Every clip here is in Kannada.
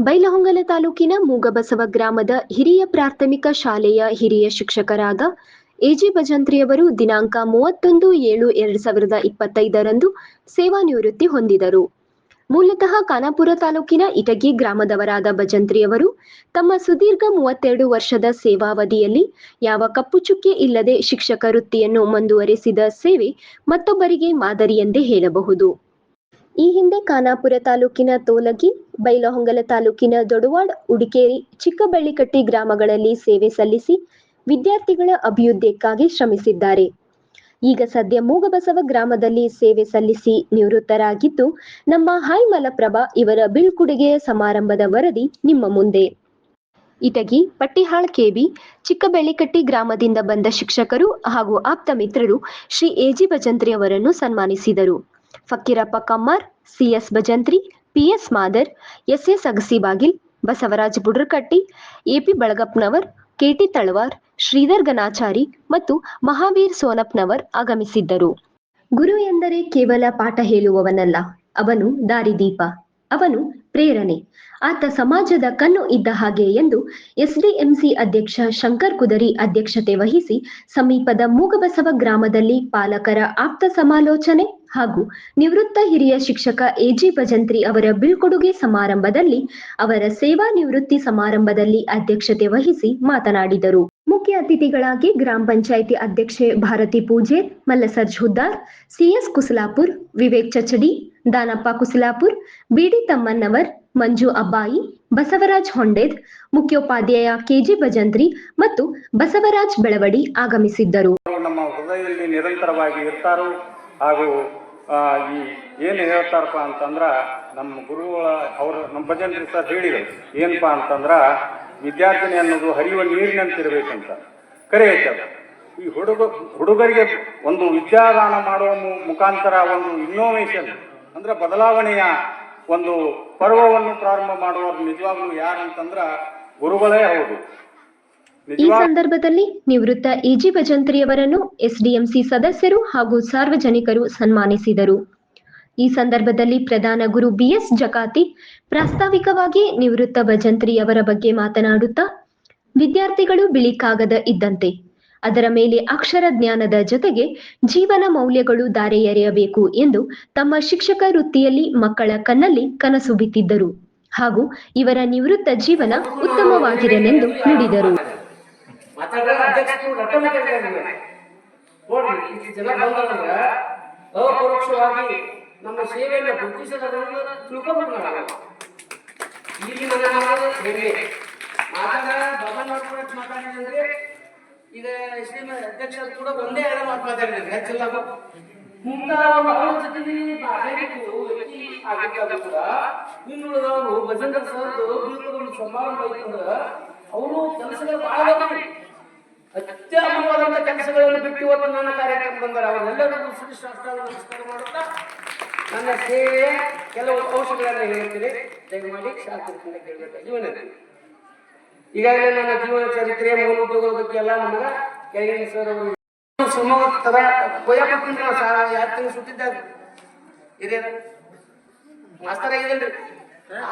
ಬೈಲಹೊಂಗಲ ತಾಲೂಕಿನ ಮೂಗಬಸವ ಗ್ರಾಮದ ಹಿರಿಯ ಪ್ರಾಥಮಿಕ ಶಾಲೆಯ ಹಿರಿಯ ಶಿಕ್ಷಕರಾದ ಎಜಿ ಭಜಂತ್ರಿಯವರು ದಿನಾಂಕ ಮೂವತ್ತೊಂದು ಏಳು ಎರಡು ಸಾವಿರದ ಇಪ್ಪತ್ತೈದರಂದು ಸೇವಾ ನಿವೃತ್ತಿ ಹೊಂದಿದರು. ಮೂಲತಃ ಖಾನಾಪುರ ತಾಲೂಕಿನ ಇಟಗಿ ಗ್ರಾಮದವರಾದ ಭಜಂತ್ರಿಯವರು ತಮ್ಮ ಸುದೀರ್ಘ ಮೂವತ್ತೆರಡು ವರ್ಷದ ಸೇವಾವಧಿಯಲ್ಲಿ ಯಾವ ಕಪ್ಪು ಚುಕ್ಕೆ ಇಲ್ಲದೆ ಶಿಕ್ಷಕ ವೃತ್ತಿಯನ್ನು ಮುಂದುವರೆಸಿದ ಸೇವೆ ಮತ್ತೊಬ್ಬರಿಗೆ ಮಾದರಿ ಎಂದೇ ಹೇಳಬಹುದು. ಈ ಹಿಂದೆ ಖಾನಾಪುರ ತಾಲೂಕಿನ ತೋಲಗಿ, ಬೈಲಹೊಂಗಲ ತಾಲೂಕಿನ ದೊಡವಾಡ್, ಉಡಿಕೇರಿ, ಚಿಕ್ಕಬಳ್ಳಿಕಟ್ಟಿ ಗ್ರಾಮಗಳಲ್ಲಿ ಸೇವೆ ಸಲ್ಲಿಸಿ ವಿದ್ಯಾರ್ಥಿಗಳ ಅಭಿವೃದ್ಧಿಯಕ್ಕಾಗಿ ಶ್ರಮಿಸಿದ್ದಾರೆ. ಈಗ ಸದ್ಯ ಮೂಗಬಸವ ಗ್ರಾಮದಲ್ಲಿ ಸೇವೆ ಸಲ್ಲಿಸಿ ನಿವೃತ್ತರಾಗಿದ್ದು, ನಮ್ಮ ಹಾಯ್ ಮಲಪ್ರಭಾ ಇವರ ಬೀಳ್ಕೊಡುಗೆಯ ಸಮಾರಂಭದ ವರದಿ ನಿಮ್ಮ ಮುಂದೆ. ಇಟಗಿ, ಪಟ್ಟಿಹಾಳ್, ಕೆಬಿ, ಚಿಕ್ಕಬೆಳ್ಳಿಕಟ್ಟಿ ಗ್ರಾಮದಿಂದ ಬಂದ ಶಿಕ್ಷಕರು ಹಾಗೂ ಆಪ್ತ ಮಿತ್ರರು ಶ್ರೀ ಎಜಿ ಭಜಂತ್ರಿ ಅವರನ್ನು ಸನ್ಮಾನಿಸಿದರು. Fakirappa Kammar CS Bhajantri PS Madar SS Agasibagil Basavaraj Budrakatti AP Balagappanavar KT Talawar, Shridhar Ganachari ಮತ್ತು ಮಹಾವೀರ್ ಸೋನಪ್ನವರ್ ಆಗಮಿಸಿದ್ದರು. ಗುರು ಎಂದರೆ ಕೇವಲ ಪಾಠ ಹೇಳುವವನಲ್ಲ, ಅವನು ದಾರಿದೀಪ. ಅವನು ಪ್ರೇರಣೆ. ಆತ ಸಮಾಜದ ಕಣ್ಣು ಇದ್ದ ಹಾಗೆ ಎಂದು ಎಸ್ಡಿಎಂಸಿ ಅಧ್ಯಕ್ಷ ಶಂಕರ್ ಕುದರಿ ಅಧ್ಯಕ್ಷತೆ ವಹಿಸಿ ಸಮೀಪದ ಮೂಗಬಸವ ಗ್ರಾಮದಲ್ಲಿ ಪಾಲಕರ ಆಪ್ತ ಸಮಾಲೋಚನೆ ಹಾಗೂ ನಿವೃತ್ತ ಹಿರಿಯ ಶಿಕ್ಷಕ ಎಜಿ ಭಜಂತ್ರಿ ಅವರ ಬೀಳ್ಕೊಡುಗೆ ಸಮಾರಂಭದಲ್ಲಿ ಅವರ ಸೇವಾ ನಿವೃತ್ತಿ ಸಮಾರಂಭದಲ್ಲಿ ಅಧ್ಯಕ್ಷತೆ ವಹಿಸಿ ಮಾತನಾಡಿದರು. ಮುಖ್ಯ ಅತಿಥಿಗಳಾಗಿ ಗ್ರಾಮ ಪಂಚಾಯಿತಿ ಅಧ್ಯಕ್ಷೆ ಭಾರತಿ ಪೂಜೆ ಮಲ್ಲಸರ್ಜ್ ಹುದ್ದಾರ್ ಸಿಎಸ್ ಕುಸಲಾಪುರ್, ವಿವೇಕ್ ಚಚಡಿ, ದಾನಪ್ಪ ಕುಸಲಾಪುರ್, ಬಿಡಿ ತಮ್ಮನ್ನವರ್ ಮಂಜು ಅಬ್ಬಾಯಿ, ಬಸವರಾಜ್ ಹೊಂಡೇದ್, ಮುಖ್ಯೋಪಾಧ್ಯಾಯ ಕೆಜಿ ಭಜಂತ್ರಿ ಮತ್ತು ಬಸವರಾಜ್ ಬೆಳವಡಿ ಆಗಮಿಸಿದ್ದರು. ನಮ್ಮ ಹೃದಯದಲ್ಲಿ ನಿರಂತರವಾಗಿ ಇರ್ತಾರೋ ಹಾಗೂ ಈ ಏನು ಹೇಳ್ತಾರಪ್ಪ ಅಂತಂದ್ರೆ ನಮ್ಮ ಗುರುಗಳ, ಅವರು ನಮ್ಮ ಭಜನ್ರಿ ಸರ್ ಹೇಳಿದರು. ಏನಪ್ಪ ಅಂತಂದ್ರೆ ವಿದ್ಯಾರ್ಥಿನಿ ಅನ್ನೋದು ಹರಿಯುವ ನೀರಿನಂತಿರಬೇಕಂತ. ಕರೆ ಐತೆ ಈ ಹುಡುಗ ಹುಡುಗರಿಗೆ ಒಂದು ವಿದ್ಯಾದಾನ ಮಾಡುವ ಮುಖಾಂತರ ಒಂದು ಇನ್ನೋವೇಷನ್ ಅಂದ್ರೆ ಬದಲಾವಣೆಯ ಒಂದು ಪರ್ವವನ್ನು ಪ್ರಾರಂಭ ಮಾಡುವವರು ನಿಜವಾಗ್ಲೂ ಯಾರಂತಂದ್ರೆ ಗುರುಗಳೇ ಹೌದು. ಈ ಸಂದರ್ಭದಲ್ಲಿ ನಿವೃತ್ತ ಎಜಿ ಭಜಂತ್ರಿಯವರನ್ನು ಎಸ್ಡಿಎಂಸಿ ಸದಸ್ಯರು ಹಾಗೂ ಸಾರ್ವಜನಿಕರು ಸನ್ಮಾನಿಸಿದರು. ಈ ಸಂದರ್ಭದಲ್ಲಿ ಪ್ರಧಾನ ಗುರು ಬಿಎಸ್ ಜಕಾತಿ ಪ್ರಾಸ್ತಾವಿಕವಾಗಿ ನಿವೃತ್ತ ಭಜಂತ್ರಿ ಅವರ ಬಗ್ಗೆ ಮಾತನಾಡುತ್ತಾ, ವಿದ್ಯಾರ್ಥಿಗಳು ಬಿಳಿ ಕಾಗದ ಇದ್ದಂತೆ, ಅದರ ಮೇಲೆ ಅಕ್ಷರ ಜ್ಞಾನದ ಜೊತೆಗೆ ಜೀವನ ಮೌಲ್ಯಗಳು ದಾರೆ ಎರೆಯಬೇಕು ಎಂದು ತಮ್ಮ ಶಿಕ್ಷಕ ವೃತ್ತಿಯಲ್ಲಿ ಮಕ್ಕಳ ಕಣ್ಣಲ್ಲಿ ಕನಸು ಬಿತ್ತಿದ್ದರು ಹಾಗೂ ಇವರ ನಿವೃತ್ತ ಜೀವನ ಉತ್ತಮವಾಗಿರಲೆಂದು ನುಡಿದರು. ಮಾತಾಡಿದ್ರೆ ನಮ್ಮ ಸೇವೆಯನ್ನು ಹೆಮ್ಮೆ ಮಾತಾಡ ಬಾಬಾ ನೋಡ್ಕೊಂಡು ಮಾತಾಡಿದ್ರೆ ಈಗ ಅಧ್ಯಕ್ಷ ಕೂಡ ಒಂದೇ ಎರಡು ಮಾತು ಮಾತಾಡಿದ್ರೆ ಹೆಚ್ಚಿಲ್ಲ ಇನ್ನುಳಿದವರು ಭಜಂದ್ರ ಸರ್ ಬೀಳ್ಕೊಡೋದು ಸಮಾರಂಭ ಐತಂದ್ರ ಅವರು ಕೆಲಸಗಳು. ಅತ್ಯಮೂಲ್ಯವಾದಂತ ಕೆಲಸಗಳನ್ನು ಬಿಟ್ಟು ಇವತ್ತು ನನ್ನ ಕಾರ್ಯಕ್ರಮ ಬಂದಾರ ಅವರೆಲ್ಲರಿಗೂ ಶ್ರೀಶಾಸ್ತ್ರ ನಮಸ್ಕಾರ ಮಾಡುತ್ತಾ ನನ್ನ ಸೇವೆ ಕೆಲವು ಔಷಧಿಗಳನ್ನು ಹೇಳ್ತೀನಿ. ದಯಮಾಡಿ ಶಾಸ್ತ್ರದಿಂದ ಜೀವನ ವಿನಂತಿ ಈಗಾಗಲೇ ನನ್ನ ಜೀವನ ಚರಿತ್ರೆ, ಮೂಲ ಉದ್ಯೋಗದ ಬಗ್ಗೆ ಎಲ್ಲ ನಮಗ ಕೆಳಗಿನ ಸರ್ ಅವರು ಶಿವಮೊಗ್ಗ ತರ ಕೊಯ್ಯಕೊಟ್ಟಿಂದ ನಾವು ಸಾ ಎರಡು ತಿಂಗಳು ಸುತ್ತಿದ್ದಾಗ ಇದೇನ? ಮಾಸ್ತರ್ ಆಗಿದ್ದೇನ್ರಿ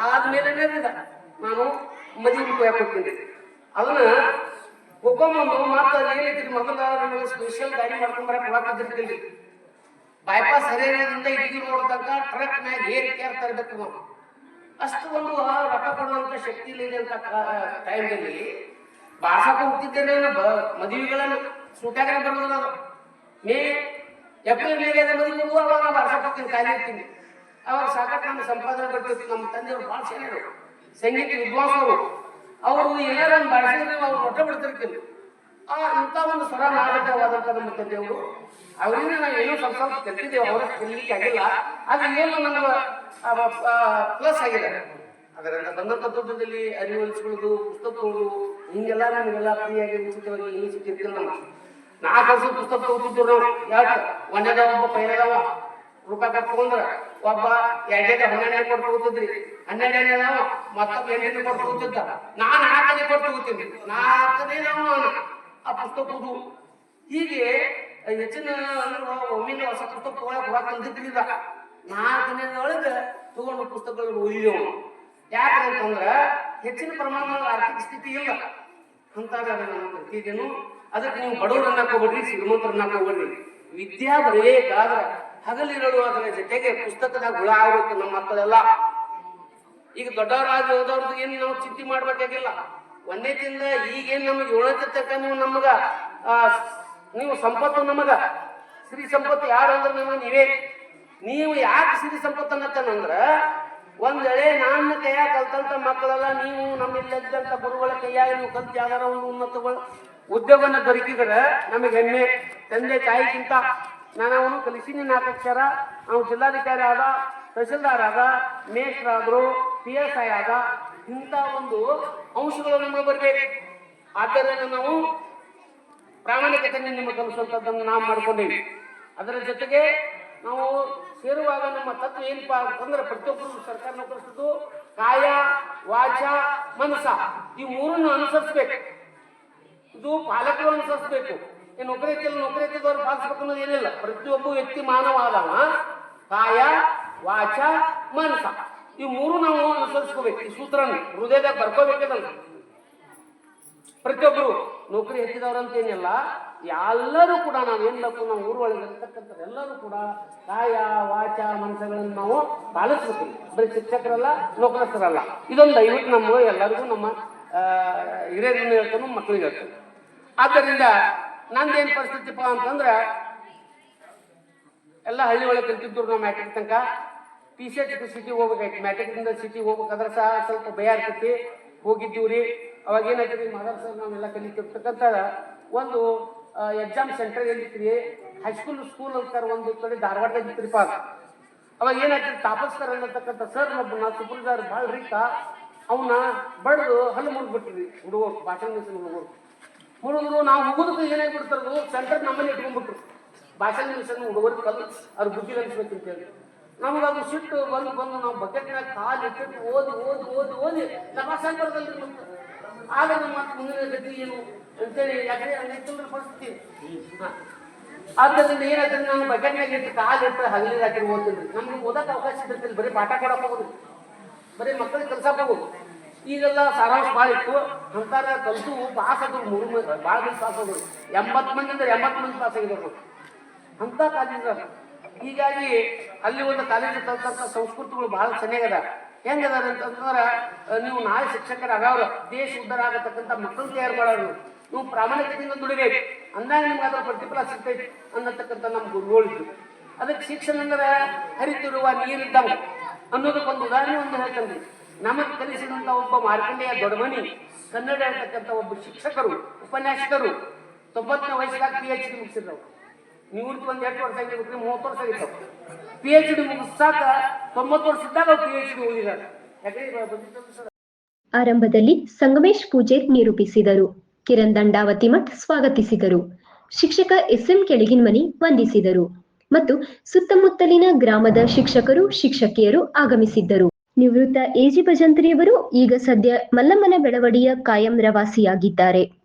ಆದ್ಮೇಲೆ ನಾನು ಮದುವೆ ಕೊಯ್ಯಕೊಟ್ಟಿದ್ದೆ ಅದನ್ನ ಒಬ್ಬೊಮ್ಮೊಂದು ಮಾತು ಏನೈತಿ ಮೊದಲ ನಮಗೆ ಸ್ಪೆಷಲ್ ಗಾಡಿ ಮಾಡ್ಕೊಂಡ್ ಬರಕ್ ಕೊಡಕ್ಕಾಗಿರ್ತಿಲ್ರಿ ಬೈಪಾಸ್ ಹರಿಹರದಿಂದ ಇಟ್ಟಿಗೆ ರೋಡ್ ತನಕ ಟ್ರಕ್ ಮ್ಯಾಗ ಏರಿ ತರಬೇಕು ಅಷ್ಟು ಒಂದು ರೊಕ್ಕ ಕೊಡುವಂತ ಶಕ್ತಿ ಇಲ್ಲ ಅಂತ ಟೈಮ್ನಲ್ಲಿ ಬಾಸಕ ಹೋಗ್ತಿದ್ದೇನೆ ಮದುವೆಗಳನ್ನು ಸೂಟ್ಯಾಗನೆ ಬರೋದು ನಾನು. ಮೇ ಏಪ್ರಿಲ್ ಮೇಲೆ ಮದುವೆ ಬರುವ ಅವಾಗ ನಾನು ಬಾರ್ಸಕ್ಕೆ ಹೋಗ್ತೀನಿ, ಖಾಲಿ ಇರ್ತೀನಿ. ಅವಾಗ ಸಾಕಷ್ಟು ನಮ್ಮ ಸಂಪಾದನೆ ಬರ್ತಿತ್ತು, ನಮ್ಮ ತಂದೆಯವರು ಭಾಳ ಸೇರಿದ್ರು ಸಂಗೀತ ವಿದ್ವಾಂಸರು. ಅವರು ಏನಾರ ಒಂದು ಬಾರಿಸಿದ್ರೆ ಅವ್ರು ಮೊಟ್ಟ ಬಿಡ್ತಿರ್ತೀನಿ ಆ, ಇಂಥ ಒಂದು ಸ್ವರ ನಾಟಕವಾದಂಥ ನಮ್ಮ ತಂದೆಯವರು. ಅವರಿಂದ ನಾವು ಏನೋ ಸ್ವಲ್ಪ ಸ್ವಲ್ಪ ಕಲ್ತಿದ್ದೇವೆ, ಅವರ ಕಲಿಲಿಕ್ಕೆ ಆಗಿಲ್ಲ. ಆದ್ರೆ ಏನು ನಮ್ಮ ಪ್ಲಸ್ ಆಗಿದೆ. ಅದರಿಂದ ಬಂದಂಥ ದುಡ್ಡದಲ್ಲಿ ಅರಿವು ಪುಸ್ತಕಗಳು ಹಿಂಗೆಲ್ಲ ನಮಗೆಲ್ಲ ಫ್ರೀಯಾಗಿ ಉಚಿತವಾಗಿ ಏನು ಸಿಕ್ಕಿರ್ತಿಲ್ಲ ನಮ್ಮ ನಾ ಕಳ್ಸೋ ಪುಸ್ತಕ ನಾವು. ಯಾಕೆ? ಒಂದೇದ ಒಬ್ಬ ಪೈಲದವ ರೂಪಾಯಿ ಕಟ್ ತಗೊಂಡ್ರ, ಒಬ್ಬ ಎರಡನೇ ಹನ್ನೆರಡನೇ ಕೊಟ್ಟು ತಗೋತಿದ್ರಿ. ಹನ್ನೆರಡನೇ ಮತ್ತೊಬ್ಬ ಎಂಟನೇ ಕೊಟ್ಟು ತಗೋತಿದ್ದ. ನಾನು ನಾಲ್ಕನೇ ಕೊಟ್ಟು ತಗೋತೀನಿ. ನಾಲ್ಕನೇ ನಾವು ಪುಸ್ತಕ ಹೀಗೆ ಹೆಚ್ಚಿನ ಒಮ್ಮಿನ ಹೊಸ ಪುಸ್ತಕ ತಗೊಳಕ್ ಹೊರಗೆ ತಂದಿದ್ರಿಲ್ಲ ನಾಲ್ಕು ದಿನದೊಳಗೆ ತಗೊಂಡು ಪುಸ್ತಕಗಳನ್ನು ಓದಿದೆವು ಯಾಕಂತಂದ್ರೆ ಹೆಚ್ಚಿನ ಪ್ರಮಾಣದ ಆರ್ಥಿಕ ಸ್ಥಿತಿ ಇಲ್ಲ. ಅಂತಾಗ ನಾನು ಕಲ್ತಿದ್ದೇನು ಅದಕ್ಕೆ ನೀವು ಬಡವರನ್ನ ಹೋಗ್ಬಿಡ್ರಿ ಶ್ರೀಮಂತರನ್ನ ಹೋಗ್ಬಿಡ್ರಿ ವಿದ್ಯಾ ಬರಬೇಕಾದ್ರ ಹಗಲಿರಲು ಅದರ ಜೊತೆಗೆ ಪುಸ್ತಕದಾಗ ಹುಳ ಆಗ್ಬೇಕು ನಮ್ಮ ಮಕ್ಕಳೆಲ್ಲ. ಈಗ ದೊಡ್ಡವರಾಗಿ ಹೋದವ್ರದ್ದು ಏನು ನಾವು ಚಿಂತೆ ಮಾಡ್ಬೇಕಾಗಿಲ್ಲ. ಒಂದೇದಿಂದ ಈಗೇನು ನಮಗೆ ಏಳನೇ ತನಕ ನೀವು ನಮಗ ನೀವು ಸಂಪತ್ತು ನಮಗ? ಸಿರಿ ಸಂಪತ್ತು ಯಾರು ಅಂದ್ರೆ ನಮಗೆ ನೀವೇ. ನೀವು ಯಾಕೆ ಸಿರಿ ಸಂಪತ್ತು ಅನ್ನತ್ತಂದ್ರ ಒಂದ್ ವೇಳೆ ನನ್ನ ಕೈಯಾಗ ಕಲ್ತಂತ ಮಕ್ಕಳೆಲ್ಲ ನೀವು ನಮ್ಮಿಲ್ಲದಂತ ಗುರುಗಳ ಕೈಯಾಗ ನೀವು ಕಲ್ತು ಯಾವ್ದಾರ ಒಂದು ಉನ್ನತಗಳ ಉದ್ಯೋಗನ ದೊರಕಿದ್ರೆ ನಮಗೆ ಹೆಮ್ಮೆ. ತಂದೆ ತಾಯಿಗಿಂತ ನಾನು ಅವನು ಕಲಿಸಿನಿ ನಾಕಕ್ಷರ ಅವನು ಜಿಲ್ಲಾಧಿಕಾರಿ ಆದ ತಹಸೀಲ್ದಾರ್ ಆದ, ಮೇಷ್ಟ್ರಾದ್ರು, ಪಿ ಎಸ್ ಐ ಆದ ಇಂಥ ಒಂದು ಅಂಶಗಳು ನಮಗೆ ಬರಬೇಕು. ಆದ್ದರಿಂದ ನಾವು ಪ್ರಾಮಾಣಿಕತೆಯನ್ನು ನಿಮ್ಮ ಕಲಿಸುವಂಥದ್ದನ್ನು ನಾವು ಮಾಡ್ಕೊಂಡೇವೆ ಅದರ ಜೊತೆಗೆ ನಾವು ಸೇರುವಾಗ ನಮ್ಮ ತತ್ವ ಏನಪ್ಪ ಅಂತಂದ್ರೆ ಪ್ರತಿಯೊಬ್ಬರು ಸರ್ಕಾರ ನೌಕರಿಸಿದ್ದು ಕಾಯ, ವಾಚ ಮನಸ ಈ ಮೂರನ್ನು ಅನುಸರಿಸ್ಬೇಕು. ಇದು ಪಾಲಕರು ಅನುಸರಿಸ್ಬೇಕು. ಈ ನೌಕರಿ ಐತಿಲ್ಲ ನೌಕರಿ ಐತಿದವ್ರು ಪಾಲಿಸ್ಬೇಕು ಅನ್ನೋದು ಏನಿಲ್ಲ. ಪ್ರತಿಯೊಬ್ಬ ವ್ಯಕ್ತಿ ಮಾನವ ಆದವ. ಕಾಯ, ವಾಚ ಮನಸ ಈ ಮೂರು ನಾವು ಅನುಸರಿಸ್ಕೋಬೇಕು. ಈ ಸೂತ್ರನ ಹೃದಯದಾಗ ಬರ್ಕೋಬೇಕದಲ್ಲ. ಪ್ರತಿಯೊಬ್ಬರು ನೌಕರಿ ಏನಿಲ್ಲ ಎಲ್ಲರೂ ಕೂಡ ನಾವು ಏನ್ಬೇಕು ನಾವು ಊರೊಳಗೆ ಇರ್ತಕ್ಕಂಥ ಎಲ್ಲರೂ ಕೂಡ ಕಾಯ ವಾಚ, ಮನಸ್ಸುಗಳನ್ನು ನಾವು ಪಾಲಿಸ್ಬೇಕು. ಬರೀ ಶಿಕ್ಷಕರಲ್ಲ, ನೌಕರಸ್ಥರಲ್ಲ. ಇದೊಂದು ದಯವಿಟ್ಟು ನಮ್ಮ ಎಲ್ಲರಿಗೂ ನಮ್ಮ ಹಿರಿಯರನ್ನು ಹೇಳ್ತಾನು, ಮಕ್ಕಳಿಗೆ ಹೇಳ್ತಾನೆ. ಆದ್ದರಿಂದ ನಂದೇನು ಪರಿಸ್ಥಿತಿಪ್ಪ ಅಂತಂದ್ರೆ, ಎಲ್ಲ ಹಳ್ಳಿ ಒಳಗೆ ಕಲ್ತಿದ್ರು ನಮ್ಮ ಮ್ಯಾಟ್ರಿಕ್ ತನಕ ಎಚ್ ಸಿಟಿ ಹೋಗ್ಬೇಕಾಯ್ತು. ಮ್ಯಾಟ್ರಿಕ್ನಿಂದ ಸಿಟಿ ಹೋಗ್ಬೇಕಂದ್ರೆ ಸಹ ಸ್ವಲ್ಪ ಭಯ ಆಗ್ತೈತಿ. ಹೋಗಿದ್ದೀವಿ ರೀ. ಅವಾಗ ಏನಾಯ್ತು ಮದರ್ ಸರ್ ನಾವೆಲ್ಲ ಕಲಿತಿರ್ತಕ್ಕಂಥ ಒಂದು ಎಕ್ಸಾಮ್ ಸೆಂಟರ್ ಎಲ್ಲಿತ್ರಿ ಹೈಸ್ಕೂಲ್ ಸ್ಕೂಲ್ ಅಂತಾರೆ ಒಂದು ಕಡೆ ಧಾರವಾಡದಾಗ ಇತ್ರಿಪ್ಪ. ಅವಾಗ ಏನಾಯ್ತು ತಾಪಸ್ಕರ್ ಅನ್ನತಕ್ಕಂಥ ಸರ್ ಒಬ್ಬನ ಸುಪ್ರೀದಾರ್ ಭಾಳ ರೀತ ಅವನ್ನ ಬಡ್ದು ಹಲ್ಲು ಮುರಿದ್ಬಿಟ್ರಿ ಹುಡುಗರು, ಭಾಷಣ ಮಿಷನ್ ಹುಡುಗರು. ಹುಡುಗರು ನಾವು ಹೋಗೋದಕ್ಕೆ ಏನಾಗ್ಬಿಡ್ತಾರದು ಸೆಂಟರ್ ನಮ್ಮಲ್ಲಿ ಇಟ್ಕೊಂಡ್ಬಿಟ್ರು. ಭಾಷಣ ಮಿಷನ್ ಹುಡುಗರು ಕಲ್ ಅವ್ರ ಬುದ್ಧಿ ಅಂತ ಹೇಳಿ ನಮಗೆ ಅದು ಸಿಟ್ಟು ಬಂದು ಬಂದು ನಾವು ಬಕೆಟ್ನಾಗ ಕಾಲು ಇಟ್ಟು ಓದಿ ಓದಿ ಓದಿ ಓದಿ ನಮ್ಮ ಬರೋದಲ್ರಿ ಆಗ ನಮ್ಮ ಮುಂದಿನ ಗತಿ ಏನು ಅಂತೇಳಿ ಯಾಕಂದ್ರೆ ಹಂಗೈತಲ್ರಿ ಪರಿಸ್ಥಿತಿ. ಆದ್ದರಿಂದ ಏನಾಯ್ತು ನಾನು ಬಕೆಟ್ನಾಗ ಇಟ್ಟು ಕಾಲು ಇಟ್ಟು ಹಗಲಿ ಹಾಕಿ ಓದ್ತೀನಿ ನಮ್ಗೆ ಓದಕ್ಕೆ ಅವಕಾಶ ಇರ್ತೀನಿ ಬರೀ ಪಾಠ ಕೊಡಕ್ಕೆ ಹೋಗೋದು. ಬರೀ ಮಕ್ಕಳಿಗೆ ಕೆಲಸ ಹೋಗೋದು. ಈಗೆಲ್ಲ ಸಾರಾಂಶ ಭಾಳ ಇತ್ತು. ಅಂತಾರ ಕಲ್ತು ಪಾಸ್ ಆದ್ರು ಮೂರು ಭಾಳ ಮಂದಿ ಪಾಸ್ ಆದ್ರು. ಎಂಬತ್ತು ಮಂದಿ ಅಂದ್ರೆ ಎಂಬತ್ತು ಮಂದಿ ಪಾಸ್ ಆಗಿರ್ಬೇಕು ಅಂತ ಕಾಲೇಜ್ ಅದ ಹೀಗಾಗಿ ಅಲ್ಲಿ ಒಂದು ಕಾಲೇಜು ತಂದಂತ ಸಂಸ್ಕೃತಿಗಳು ಬಹಳ ಚೆನ್ನಾಗದ ಹೆಂಗದ ಅಂತಂದ್ರೆ ನೀವು ನಾಳೆ ಶಿಕ್ಷಕರ ಅಗಾವ್ರ ದೇಶ ಉದ್ಧಾರ ಆಗತಕ್ಕಂಥ ಮಕ್ಕಳು ತಯಾರು ಮಾಡೋರು. ನೀವು ಪ್ರಾಮಾಣಿಕತೆಯಿಂದ ದುಡಿಬೇಕು. ಅಂದಾಗ ನಿಮ್ಗೆ ಅದರ ಪ್ರತಿಫಲ ಸಿಗ್ತೈತಿ ಅನ್ನತಕ್ಕಂಥ ನಮ್ಮ ಗುರುಗಳಿದ್ರು ಅದಕ್ಕೆ ಶಿಕ್ಷಣ ಅಂದ್ರೆ ಹರಿತಿರುವ ನೀರಿದ್ದವು. ಅನ್ನೋದಕ್ಕೊಂದು ಉದಾಹರಣೆ ಒಂದು ಹೇಳ್ತೀನಿ. ನಮಗೆ ಕಲಿಸಿದಂಥ ಒಬ್ಬ ಮಾರ್ಕಂಡೆಯ ದೊಡ್ಡಮನಿ, ಕನ್ನಡ ಹೇಳ್ತಕ್ಕಂಥ ಒಬ್ಬ ಶಿಕ್ಷಕರು, ಉಪನ್ಯಾಸಕರು, ತೊಂಬತ್ತನೇ ವಯಸ್ಸಿನಾಗ ಪಿ ಎಚ್ ಡಿ ಮುಗಿಸಿದ್ರು ನಿವೃತ್ತಿ ಒಂದು ಎಂಟು ವರ್ಷ ಆಗಿರ್ಬೇಕು ಮೂವತ್ತು ವರ್ಷ ಆಗಿರ್ತಾವ ಪಿ ಎಚ್ ಡಿ ಮುಗಿಸಾಕ ತೊಂಬತ್ತು ವರ್ಷದಾಗ ಪಿ ಎಚ್ ಡಿ ಆರಂಭದಲ್ಲಿ ಸಂಗಮೇಶ್ ಪೂಜೆ ನಿರೂಪಿಸಿದರು. ಕಿರಣ್ ದಂಡಾವತಿ ಮಠ್ ಸ್ವಾಗತಿಸಿದರು. ಶಿಕ್ಷಕ ಎಸ್ಎಂ ಕೆಳಗಿನ್ಮನಿ ವಂದಿಸಿದರು. ಮತ್ತು ಸುತ್ತಮುತ್ತಲಿನ ಗ್ರಾಮದ ಶಿಕ್ಷಕರು, ಶಿಕ್ಷಕಿಯರು ಆಗಮಿಸಿದ್ದರು. ನಿವೃತ್ತ ಎಜಿ ಭಜಂತ್ರಿಯವರು ಈಗ ಸದ್ಯ ಮಲ್ಲಮ್ಮನ ಬೆಳವಡಿಯ ಕಾಯಂ ರವಾಸಿಯಾಗಿದ್ದಾರೆ